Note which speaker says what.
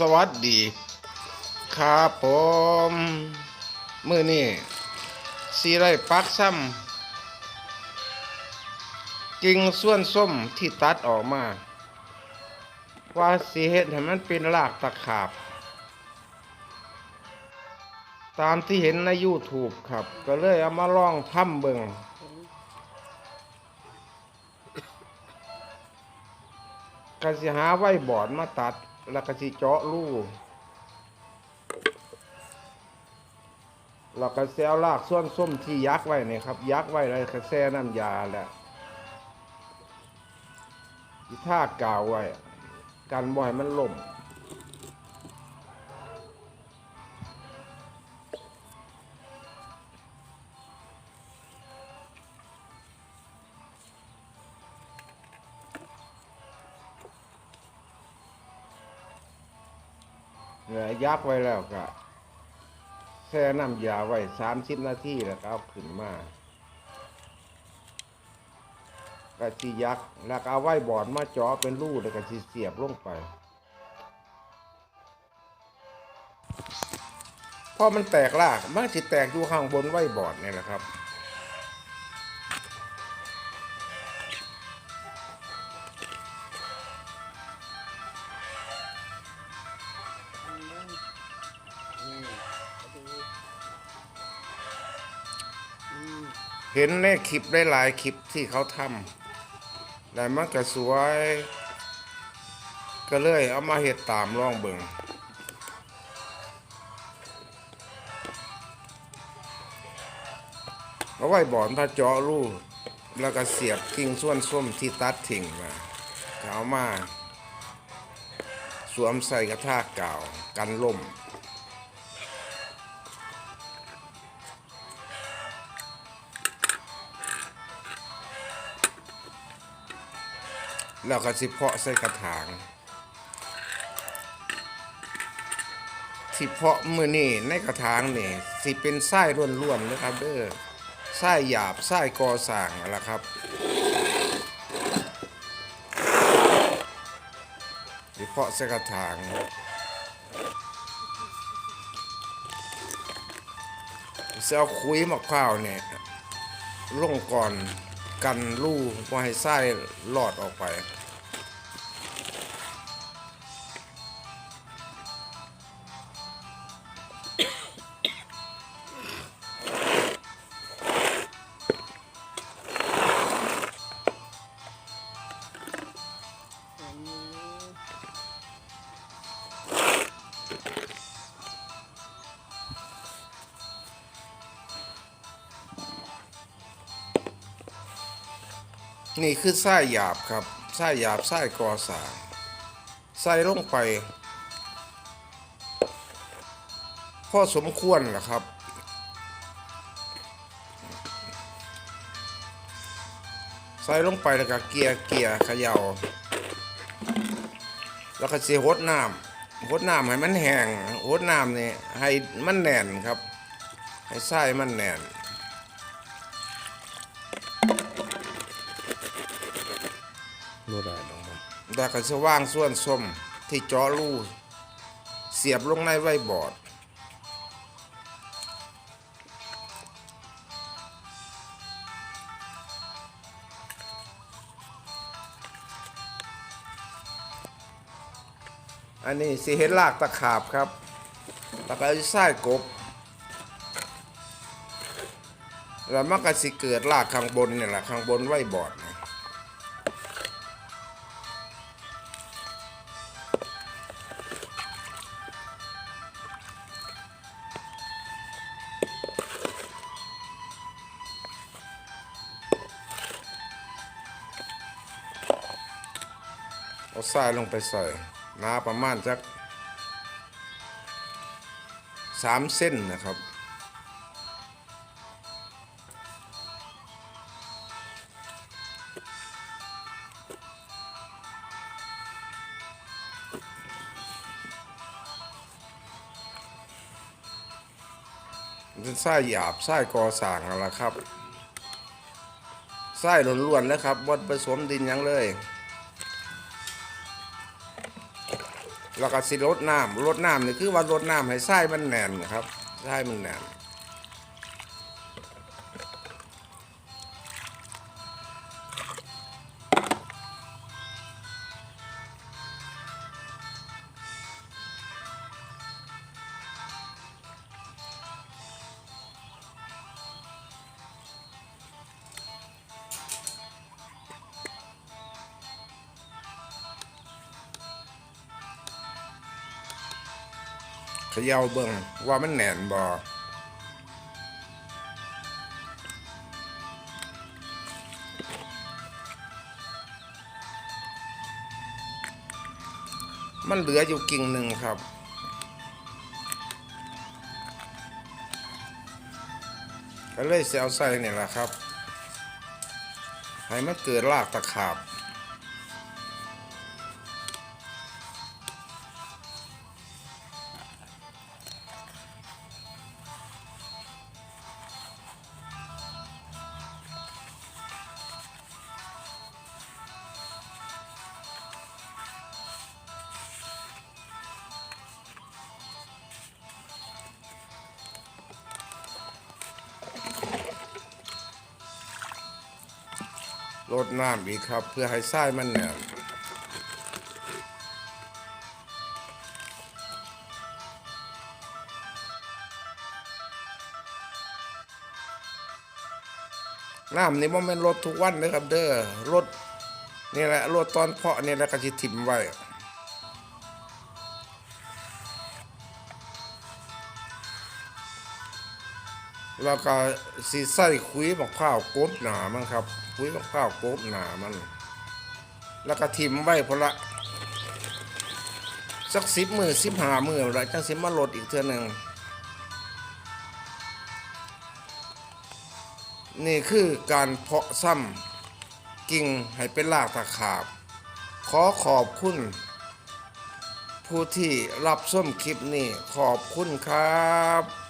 Speaker 1: สวัสดี ครับผมมือนี่สีไรปักซ้ำกิ่งส่วนส้มที่ตัดออกมา ว่าสีเห็ดให้มันเป็นรากตะขาบ ตามที่เห็นใน YouTube ครับ ก็เลยเอามาลองทำเบิงก็สิหาไว้บอดมาตัด แล้วก็สิเจาะรูแล้วก็แซวลากส่วนส้มที่ยักไว้เนี่ยครับ ยักไว้แล้วก็แซ่น้ำยาแหละที่ท่ากาวไว้ กันบ่อยมันล่ม เนี่ยยักไว้แล้วก็แช่น้ำยาไว้สามสิบนาทีแล้วก็เอาขึ้นมาก็สิยักแล้วก็เอาไว้บอดมาจาะเป็นรูแล้วก็สิเสียบลงไปพอมันแตกลากมันสิแตกอยู่ข้างบนไว้บอดนี่แหละครับ เห็นในคลิปได้หลายคลิปที่เขาทำแต่มันก็สวย ก็เลยเอามาเห็ดตามลองเบิงเอาไว้บอนถ้าเจาะรูแล้วก็เสียบทิ้งส่วนส้มที่ตัดทิ้งมาเอามา สวมใส่กระทากกากันล่ม แล้วก็สิเพาะใส่กระถางที่เพาะมือนี่ในกระถางนี่สิเป็นไส้ล้วนๆนะครับเด้อไส้หยาบไส้กอสางละครับสิเพาะใส่กระถางจะเอาคุยมะพร้าวเนี่ยลงก่อนกันรูบ่ให้ไส้หลอดออกไป นี่คือไส้หยาบครับไส้หยาบไส้กอสางใส่ลงไปพอสมควรล่ะครับ ใส่ลงไปแล้วก็เกียร์เกียร์เขย่าแล้วก็เสียหดน้ำหดน้ำให้มันแห้งหดน้ำนี่ให้มันแน่นครับ ให้ไส้มันแน่น
Speaker 2: บ่ได้ดอกมัน
Speaker 1: ดากระสว่างส่วนส้มที่เจาะรูเสียบลงในไว้บอร์ดอันนี้สิเห็นลากตะขาบครับแล้วก็เอาไส้กบ แล้วมันก็สิเกิดลากข้างบนเนี่ยแหละข้างบนไว้บอร์ด เอาทรายลงไปใส่หนาประมาณสักสามเส้นนะครับ เป็นไส้หยาบไส้กอสางแหละครับไส้ล้วนๆนะครับวัดผสมดินยังเลย แล้วก็สิลดน้ำลดน้ำนี่คือว่าลดน้ำให้ไส้มันแน่นครับไส้มันแน่น ขย่าเบิ่งว่ามันแน่นบ่มันเหลืออยู่กิ่งหนึ่งครับ ก็เลยเสียเอาใส่นี่แหละครับ ให้มันเกิดรากตะขาบ ลดน้ำอีกครับ เพื่อให้ไส้มันแน่นน้ำนี่มันเป็นรถทุกวันนะครับ เด้อรถนี่แหละรถตอนเพาะนี่แหละก็จะถิ่มไว้ แล้วก็สีใส่คุยมะพร้าวกบหนามันครับคุยมะพร้าวกบหนามัน แล้วก็ทิมไว้พอละสักสิบมือสิบหามือแล้วจังสิมาลดอีกเท่านึงนี่คือการเพาะซ้ำกิ่งให้เป็นรากตะขาบ ขอขอบคุณ ผู้ที่รับส้มคลิปนี้ขอบคุณครับ